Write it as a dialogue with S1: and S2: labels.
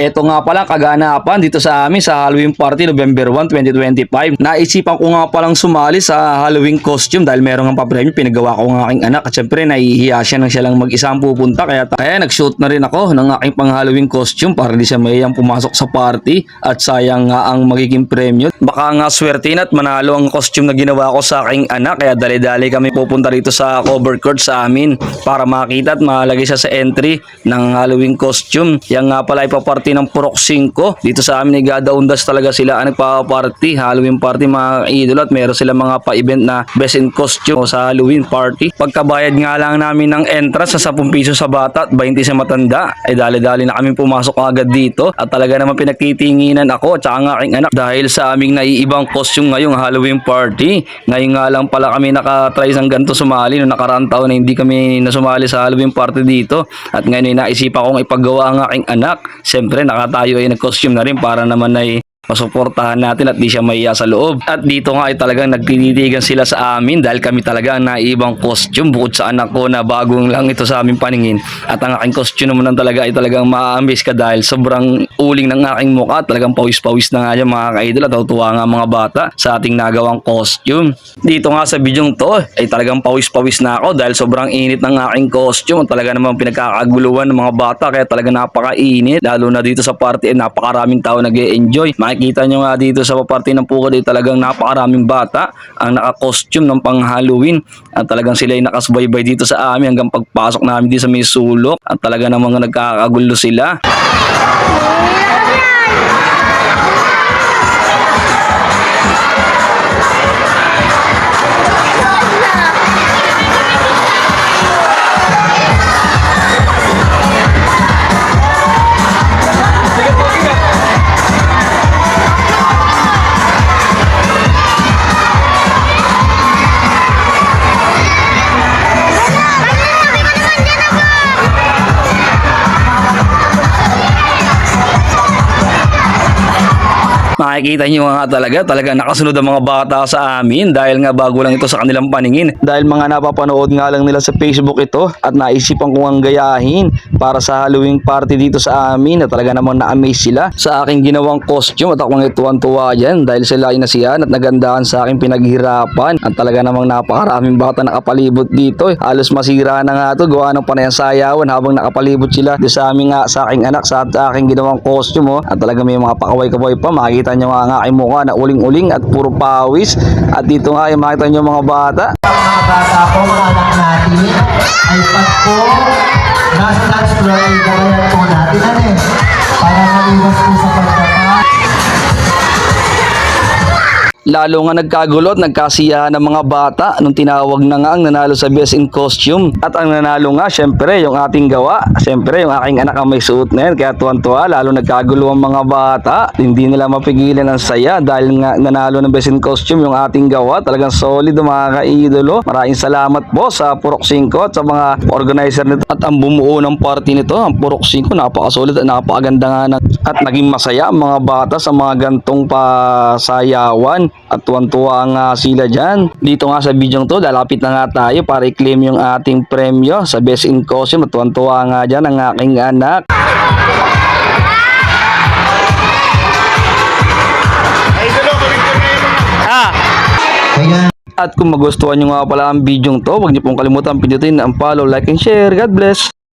S1: Ito nga pala kaganapan dito sa amin sa Halloween party November 1, 2025. Naisipan ko nga palang sumali sa Halloween costume dahil meron nga pa-premyo. Pinagawa ko ng aking anak at syempre nahihiya siya nang siya lang mag-isa ang pupunta. Kaya, kaya nag-shoot na rin ako ng aking pang Halloween costume para di siya mayayang pumasok sa party at sayang nga ang magiging premyo. Baka nga swerte na at manalo ang costume na ginawa ko sa aking anak. Kaya dali-dali kami pupunta rito sa cover court sa amin para makita at malagay siya sa entry ng Halloween costume. Yan nga pala ipaparty ng Purok 5. Dito sa amin ay gadaundas talaga sila ang nagpa-party. Halloween party mga idol at meron sila mga pa-event na best in costume sa Halloween party. Pagkabayad nga lang namin ng entrance sa 10 piso sa bata at 20 sa matanda, ay dali-dali na kami pumasok agad dito at talaga naman pinagtitinginan ako at ang aking anak dahil sa aming naiibang costume ngayong Halloween party. Ngayon nga lang pala kami nakatry ng ganito sumali no nakaraang taon na hindi kami nasumali sa Halloween party dito at ngayon ay naisipan kong ipagawa ang aking anak. Siyempre nakatayo ay nag-costume na rin para naman ay masuportahan natin at di siya mahiya sa loob. At dito nga ay talagang nagtititigan sila sa amin dahil kami talaga ang naibang costume bukod sa anak ko na bagong lang ito sa aming paningin. At ang aking costume naman talaga ay talagang ma-amaze ka dahil sobrang uling ng aking mukha. Talagang pawis-pawis na nga yan mga kaidol at natutuwa nga mga bata sa ating nagawang costume. Dito nga sa bidyong to ay talagang pawis-pawis na ako dahil sobrang init ng aking costume. Talaga namang pinagkakaguluhan ng mga bata kaya talaga napakainit. Lalo na dito sa party ay napakaraming tao nag enjoy Makikita nyo nga dito sa party ng Pukod ay talagang napakaraming bata ang naka-costume ng pang Halloween. At talagang sila ay nakasubaybay dito sa amin hanggang pagpasok namin dito sa may sulok. At talaga namang nagkakagulo sila. Makikita nyo nga talaga, talaga nakasunod ang mga bata sa amin dahil nga bago lang ito sa kanilang paningin. Dahil mga napapanood nga lang nila sa Facebook ito at naisipan kong ang gayahin para sa Halloween party dito sa amin na talaga namang na-amaze sila sa aking ginawang costume at ako nga tuwan-tuwa dyan dahil sila ay nasiyahan at nagandahan sa aking pinaghirapan at talaga namang napakaraming bata nakapalibot dito. Halos masira na nga ito, gawa ng panayang sayawan habang nakapalibot sila dito sa amin nga sa aking anak sa aking ginawang costume oh. at talaga may mga pakaway-kaway pa makikita nyo nga ang aking mukha na uling-uling at puro pawis at dito nga ay makita nyo mga bata
S2: mga bata po, mga anak natin, ay pag po nasa floor ay gabayan po natin. Ano eh? Para maliwas po sa pagkaka.
S1: Lalo nga nagkagulo at nagkasiyahan ng mga bata nung tinawag na nga ang nanalo sa Best in Costume. At ang nanalo nga, syempre, yung ating gawa. Syempre, yung aking anak ang may suot na yan. Kaya tuwan-tuwa, lalo nagkagulo ang mga bata. Hindi nila mapigilan ang saya dahil nga nanalo ng Best in Costume yung ating gawa. Talagang solid mga kaidolo. Maraming salamat po sa Purok 5 at sa mga organizer nito. At ang bumuo ng party nito, ang Purok 5, napakasolid at napakaganda nga ng, at naging masaya ang mga bata sa mga gantong pasayawan at tuwan-tuwa nga sila dyan. Dito nga sa video to, lalapit na nga tayo para i-claim yung ating premyo sa Best in Costume at tuwan-tuwa nga dyan ang aking anak. At kung magustuhan nyo nga pala ang video to, huwag niyo pong kalimutan pindutin ang follow, like, and share. God bless!